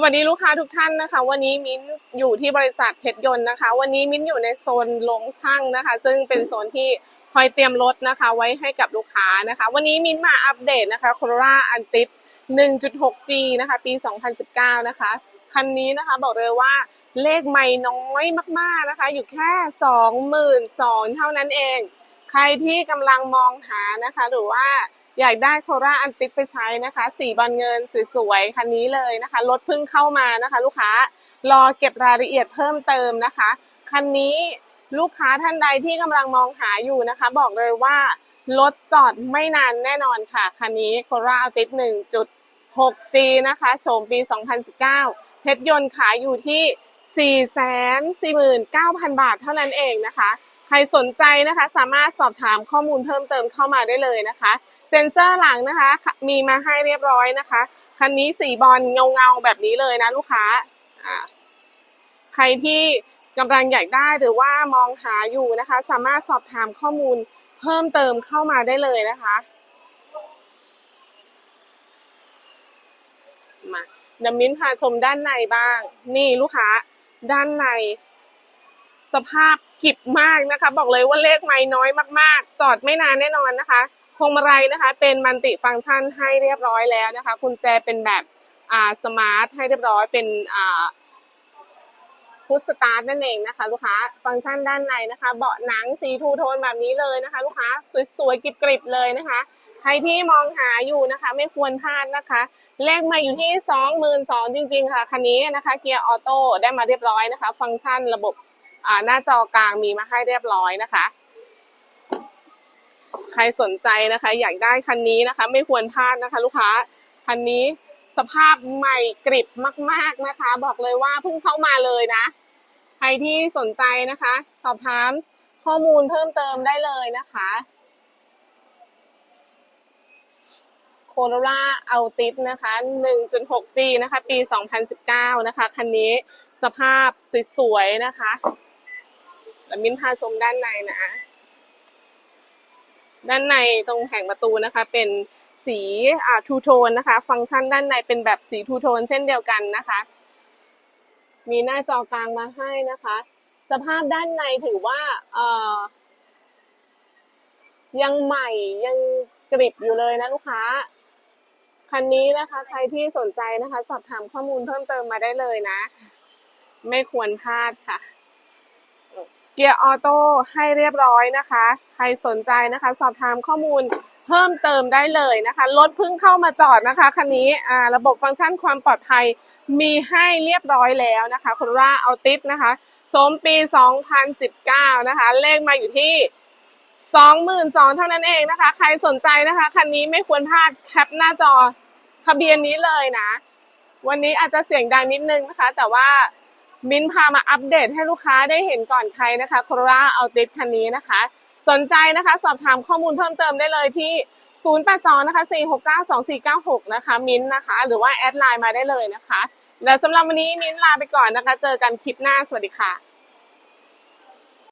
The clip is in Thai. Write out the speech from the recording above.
สวัสดีลูกค้าทุกท่านนะคะ วันนี้มิ้นอยู่ที่บริษัทเพชรยนต์นะคะ วันนี้มิ้นอยู่ในโซนลงช่างนะคะ ซึ่งเป็นโซนที่คอยเตรียมรถนะคะ ไว้ให้กับลูกค้านะคะ วันนี้มิ้นมาอัปเดตนะคะโคโรล่าอันติส 1.6G นะคะ ปี 2019 นะคะ คันนี้นะคะบอกเลยว่าเลขไม่น้อยมากๆนะคะ อยู่แค่ 22,000เท่านั้นเอง ใครที่กำลังมองหานะคะ หรือว่า อยากได้โคราอันติสไปใช้นะคะ สีบอลเงินสวยๆคันนี้เลยนะคะรถเพิ่งเข้ามานะคะ ลูกค้ารอเก็บรายละเอียดเพิ่มเติมนะคะ คันนี้ลูกค้าท่านใดที่กำลังมองหาอยู่นะคะ บอกเลยว่ารถจอดไม่นานแน่นอนค่ะ คันนี้โคราอันติส 1.6G นะคะโฉมปี 2019 เพชรยนต์ขายอยู่ที่ 449,000 บาทเท่านั้นเองนะคะ ใครสนใจนะคะสามารถสอบถามข้อมูลเพิ่มเติมเข้ามาได้เลยนะคะ เซ็นเซอร์หลังนะคะ มีมาให้เรียบร้อยนะคะ คันนี้สีบอลเงาเงาๆแบบนี้เลยนะลูกค้า ใครที่กำลังอยากได้หรือว่ามองหาอยู่นะคะ สามารถสอบถามข้อมูลเพิ่มเติมเข้ามาได้เลยนะคะมาเดมิ้นพาชมด้านในบ้าง นี่ลูกค้า ด้านใน สภาพกิบมากนะคะ บอกเลยว่าเลขไม่น้อยมาก ๆ จอดไม่นานแน่นอนนะคะ พวงมาลัยนะคะเป็นมัลติฟังก์ชันให้เรียบร้อยแล้วนะคะกุญแจเป็นแบบอ่าสมาร์ทให้เรียบร้อยเป็นอ่าพุชสตาร์ทนั่นเองนะคะ ลูกค้าฟังก์ชันด้านในนะคะ เบาะหนังสีทูโทนแบบนี้เลยนะคะ ลูกค้าสวยๆกริบๆเลยนะคะ ใครที่มองหาอยู่นะคะ ไม่ควรพลาดนะคะเลขมาอยู่ที่สองหมื่นสองจริง ๆ ค่ะ คันนี้นะคะเกียร์ออโต้ได้มาเรียบร้อยนะคะ ฟังก์ชันระบบหน้าจอกลางมีมาให้เรียบร้อยนะคะ รสนใจนะคะ อยากได้คันนี้นะคะ ไม่ควรพลาดนะคะ ลูกค้าคันนี้สภาพใหม่กริบมาก ๆนะคะ บอกเลยว่าเพิ่งเข้ามาเลยนะ ใครที่สนใจนะคะ สอบถามข้อมูลเพิ่มเติมได้เลยนะคะโคโรล่าอัลติสนะคะ 1.6G นะคะ ปี 2019 นะคะ คันนี้สภาพสวย ๆ นะคะแล้วมิ้นพาชมด้านในนะ ด้านในตรงแผงประตูนะคะ เป็นสีอ่าทูโทนนะคะ ฟังก์ชันด้านในเป็นแบบสีทูโทนเช่นเดียวกันนะคะ มีหน้าจอกลางมาให้นะคะ สภาพด้านในถือว่าเอ่อยังใหม่ยังกริบอยู่เลยนะลูกค้า คันนี้นะคะ ใครที่สนใจนะคะ สอบถามข้อมูลเพิ่มเติมมาได้เลยนะ ไม่ควรพลาดค่ะ เกียร์ออโต้ให้เรียบร้อยนะคะ ใครสนใจนะคะ สอบถามข้อมูลเพิ่มเติมได้เลยนะคะ รถเพิ่งเข้ามาจอดนะคะคันนี้อ่าระบบฟังก์ชันความปลอดภัยมีให้เรียบร้อยแล้วนะคะคุณว่าเอาติสนะคะสมปี 2019 นะคะ เลขมาอยู่ที่ 22,000เท่านั้นเองนะคะ ใครสนใจนะคะ คันนี้ไม่ควรพลาดแคปหน้าจอทะเบียนนี้เลยนะ วันนี้อาจจะเสียงดังนิดนึงนะคะ แต่ว่า มิ้นพามาอัปเดตให้ลูกค้าได้เห็นก่อนใครนะคะโคโรราเอาติสคันนี้นะคะ สนใจนะคะสอบถามข้อมูลเพิ่มเติมได้เลยที่ 082นะคะ469 2496 นะคะ มิ้นนะคะ หรือว่าแอดไลน์มาได้เลยนะคะ แล้วสำหรับวันนี้มิ้นลาไปก่อนนะคะ เจอกันคลิปหน้า สวัสดีค่ะ